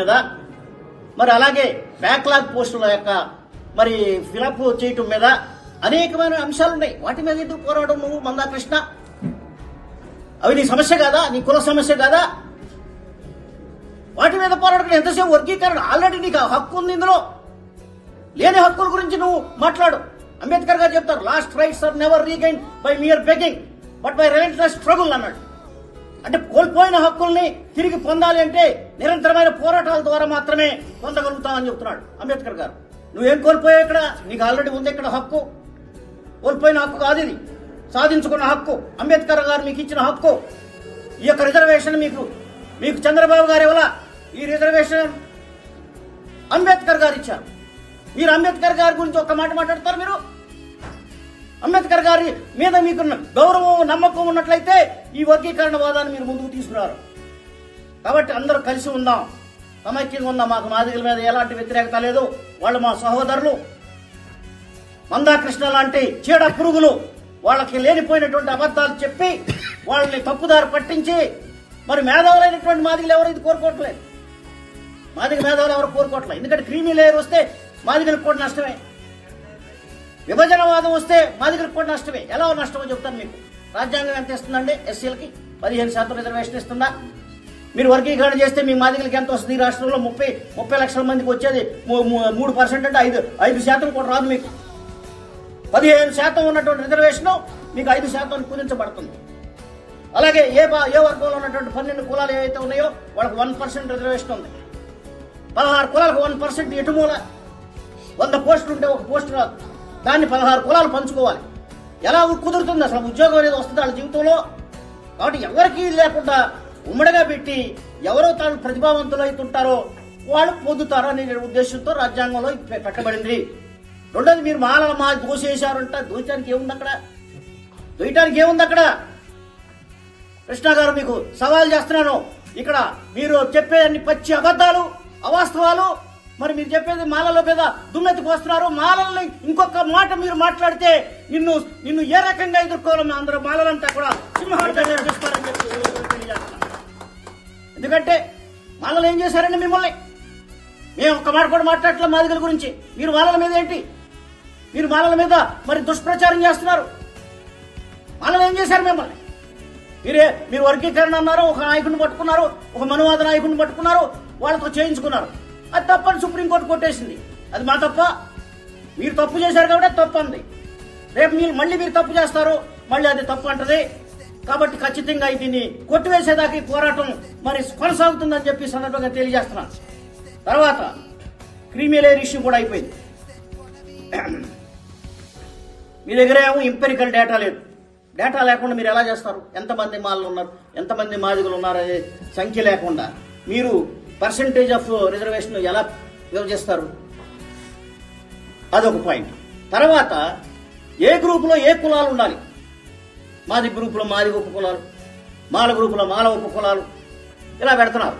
కదా? మరి అలాగే బ్యాక్లాగ్ పోస్టుల యొక్క మరి ఫిలప్ చేయటం మీద అనేకమైన అంశాలు ఉన్నాయి. వాటి మీద ఎందుకు పోరాడడం నువ్వు మందాకృష్ణ? అవి నీ సమస్య కాదా? నీ కుల సమస్య కాదా? వాటి మీద పోరాడడం ఎంతసేపు వర్గీకరణ? ఆల్రెడీ నీకు ఆ హక్కు ఉంది ఇందులో. లేని హక్కుల గురించి నువ్వు మాట్లాడు. అంబేద్కర్ గారు చెప్తారు lost rights are never regain by mere begging but by relentless struggle అన్నాడు. అంటే కోల్పోయిన హక్కుల్ని తిరిగి పొందాలి అంటే నిరంతరమైన పోరాటాల ద్వారా మాత్రమే పొందగలుగుతామని చెప్తున్నాడు అంబేద్కర్ గారు. నువ్వేం కోల్పోయావు ఇక్కడ? నీకు ఆల్రెడీ ఉంది ఇక్కడ హక్కు. కోల్పోయిన హక్కు కాదు ఇది. సాధించుకున్న హక్కు. అంబేద్కర్ గారు మీకు ఇచ్చిన హక్కు. ఈ యొక్క రిజర్వేషన్ మీకు మీకు చంద్రబాబు గారు ఇవ్వాల? ఈ రిజర్వేషన్ అంబేద్కర్ గారు ఇచ్చారు. మీరు అంబేద్కర్ గారి గురించి ఒక్క మాట మాట్లాడతారు మీరు? అంబేద్కర్ గారి మీద మీకు గౌరవం నమ్మకం ఉన్నట్లయితే ఈ వర్గీకరణ వాదాన్ని మీరు ముందుకు తీసుకున్నారు కాబట్టి అందరూ కలిసి ఉందాం. సమైక్యంగా ఉందాం. మాకు మాదిగల మీద ఎలాంటి వ్యతిరేకత లేదు. వాళ్ళు మా సహోదరులు. మందాకృష్ణ లాంటి చీడ పురుగులు వాళ్ళకి లేనిపోయినటువంటి అబద్ధాలు చెప్పి వాళ్ళని తప్పుదారి పట్టించి మరి మేధావులైనటువంటి మాదిగలు ఎవరు ఇది కోరుకోవట్లేదు. మాదిగ మేధావులు ఎవరు కోరుకోవట్లేదు. ఎందుకంటే క్రీమీ లేయర్ వస్తే మాదిగలకు కూడా నష్టమే. విభజనవాదం వస్తే మాదిగలకు కూడా నష్టమే. ఎలా నష్టమో చెప్తాను మీకు. రాజ్యాంగం ఎంత ఇస్తుందండి? ఎస్సీలకి పదిహేను శాతం రిజర్వేషన్ ఇస్తుందా? మీరు వర్గీకరణ చేస్తే మీ మాదిగలకి ఎంత వస్తుంది? ఈ రాష్ట్రంలో ముప్పై ముప్పై లక్షల మందికి వచ్చేది మూ- మూడు పర్సెంట్ అంటే ఐదు ఐదు శాతం కూడా రాదు మీకు. పదిహేను శాతం ఉన్నటువంటి రిజర్వేషన్ మీకు ఐదు శాతం కుదించబడుతుంది. అలాగే ఏ ఏ వర్గంలో ఉన్నటువంటి పన్నెండు కులాలు ఏవైతే ఉన్నాయో వాళ్ళకి వన్ పర్సెంట్ రిజర్వేషన్ ఉంది. పదహారు కులాలకు వన్ పర్సెంట్ ఎటుమూల వంద పోస్టులు ఉంటే ఒక పోస్టు రాదు. దాన్ని పదహారు కులాలు పంచుకోవాలి. ఎలా కుదురుతుంది? అసలు ఉద్యోగం అనేది వస్తుంది వాళ్ళ జీవితంలో? కాబట్టి ఎవరికి లేకుండా ఉమ్మడిగా పెట్టి ఎవరో తాను ప్రతిభావంతులు అవుతుంటారో వాళ్ళు పొందుతారు అనే ఉద్దేశంతో రాజ్యాంగంలో పె- పెట్టబడింది. రెండోది మీరు మాల మా దోసేశారంట. దోచడానికి ఏముంది అక్కడ? దోయటానికి ఏముంది అక్కడ? కృష్ణ గారు మీకు సవాల్ చేస్తున్నాను. ఇక్కడ మీరు చెప్పే అన్ని పచ్చి అబద్ధాలు అవాస్తవాలు మరి మీరు చెప్పేది మాలలో మీద దుమ్మెత్తి పోస్తున్నారు మాలల్ని ఇంకొక మాట మీరు మాట్లాడితే నిన్ను నిన్ను ఏ రకంగా ఎదుర్కోవాలని అందరూ మాలలంతా కూడా సింహార్థం చూస్తారని చెప్పి ఎందుకంటే మాలలు ఏం చేశారండి మిమ్మల్ని? మేము ఒక్క మాట కూడా మాట్లాడట్లేదు మాదిగల గురించి. మీరు మాలల మీద ఏంటి? మీరు మాలల మీద మరి దుష్ప్రచారం చేస్తున్నారు. మాలలు ఏం చేశారు మిమ్మల్ని? మీరే మీరు వర్గీకరణ అన్నారు ఒక నాయకుడిని పట్టుకున్నారు ఒక మనువాద నాయకుడిని పట్టుకున్నారు వాళ్ళతో చేయించుకున్నారు. అది తప్పని సుప్రీంకోర్టు కొట్టేసింది. అది మా తప్ప. మీరు తప్పు చేశారు కాబట్టి తప్పు అంది. రేపు మీరు మళ్ళీ మీరు తప్పు చేస్తారు మళ్ళీ అది తప్పు అంటది. కాబట్టి ఖచ్చితంగా దీన్ని కొట్టివేసేదాకా ఈ పోరాటం మరి కొనసాగుతుందని చెప్పి సందర్భంగా తెలియజేస్తున్నాను. తర్వాత క్రీమిలేర్ ఇష్యూ కూడా అయిపోయింది. మీ దగ్గర ఏమో ఇంపెరికల్ డేటా లేదు. డేటా లేకుండా మీరు ఎలా చేస్తారు? ఎంతమంది మాలు ఉన్నారు? ఎంతమంది మాదిగులు ఉన్నారు అనే సంఖ్య లేకుండా మీరు పర్సంటేజ్ ఆఫ్ రిజర్వేషన్ ఎలా విభజిస్తారు అదొక పాయింట్ తర్వాత ఏ గ్రూపులో ఏ కులాలు ఉండాలి? మాది గ్రూపులో మాది ఉప కులాలు మాల గ్రూపులో మాల ఉప కులాలు ఇలా పెడుతున్నారు.